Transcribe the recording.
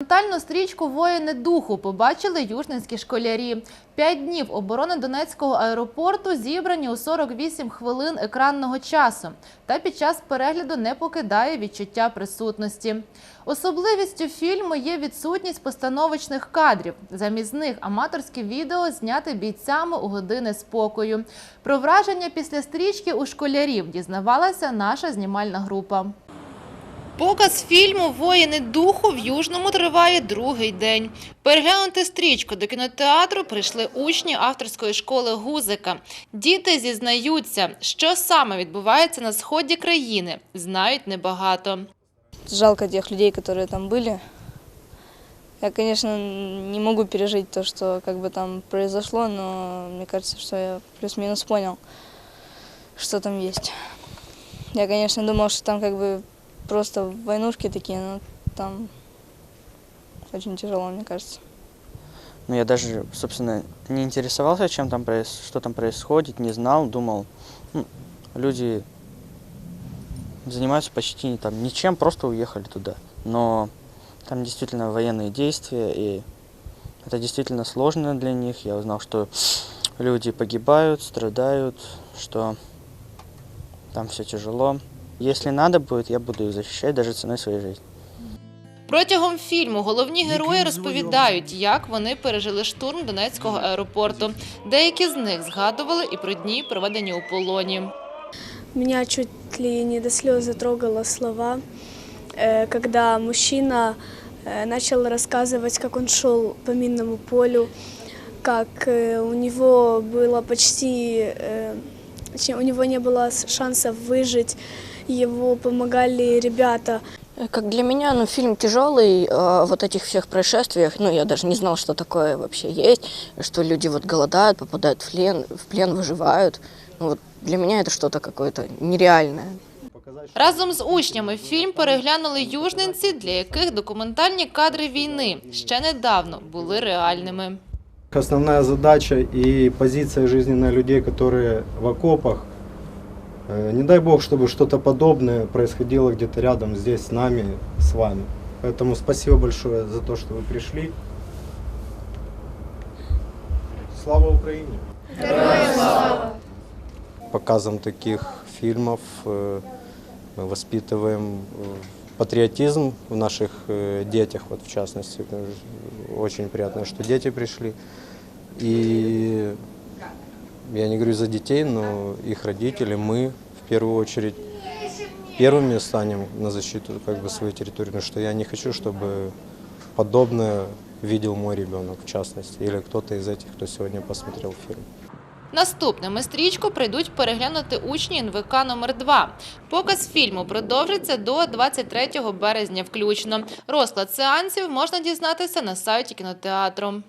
Документальну стрічку Воїни духу побачили южненські школярі. П'ять днів оборони Донецького аеропорту зібрані у 48 хвилин екранного часу. Та під час перегляду не покидає відчуття присутності. Особливістю фільму є відсутність постановочних кадрів. Замість них аматорське відео зняте бійцями у години спокою. Про враження після стрічки у школярів дізнавалася наша знімальна група. Показ фільму Воїни духу в Южному триває другий день. Переглянути стрічку до кінотеатру прийшли учні авторської школи Гузика. Діти зізнаються, що саме відбувається на сході країни, знають небагато. Жалко тех людей, которые там были. Я, конечно, не могу пережить то, что как бы там произошло, но мне кажется, что я плюс-минус понял, что там есть. Я, конечно, думал, что там как бы просто войнушки такие, но там очень тяжело, мне кажется. Ну, я даже, собственно, не интересовался, чем там, проис- что там происходит, не знал, думал, ну, люди занимаются почти там ничем, просто уехали туда. Но там действительно военные действия, и это действительно сложно для них. Я узнал, что люди погибают, страдают, что там все тяжело. Если надо будет, я буду их защищать даже ценой своей жизни. Протягом фільму головні герої розповідають, як вони пережили штурм Донецького аеропорту. Деякі з них згадували і про дні, проведені у полоні. Меня чуть ли не до слез затрогало слова, э, когда мужчина э, начал рассказывать, как он шел по минному полю, как э, у него было почти, э, точнее, у него не было с- шансов выжить, его помогали ребята. Как для меня, ну, фильм тяжелый о вот этих всех происшествиях. Ну, я даже не знал, что такое вообще есть, что люди вот голодают, попадают в плен, в плен выживают. Ну, вот для меня это что-то какое-то нереальное. Разом з учнями фільм переглянули южненці, для яких документальні кадри війни ще недавно були реальними. Основная задача и позиция жизненная людей, которые в окопах. Э, Не дай бог, чтобы что-то подобное происходило где-то рядом здесь с нами, с вами. Поэтому спасибо большое за то, что вы пришли. Слава Украине! Показом таких фильмов э, мы воспитываем э, патриотизм в наших детях, вот в частности. Очень приятно, что дети пришли. И я не говорю за детей, но их родители, мы в первую очередь первыми станем на защиту как бы, своей территории, потому что я не хочу, чтобы подобное видел мой ребенок, в частности, или кто-то из этих, кто сегодня посмотрел фильм. Наступними стрічку прийдуть переглянути учні НВК номер 2 Показ фільму продовжиться до 23 березня включно. Розклад сеансів можна дізнатися на сайті кінотеатру.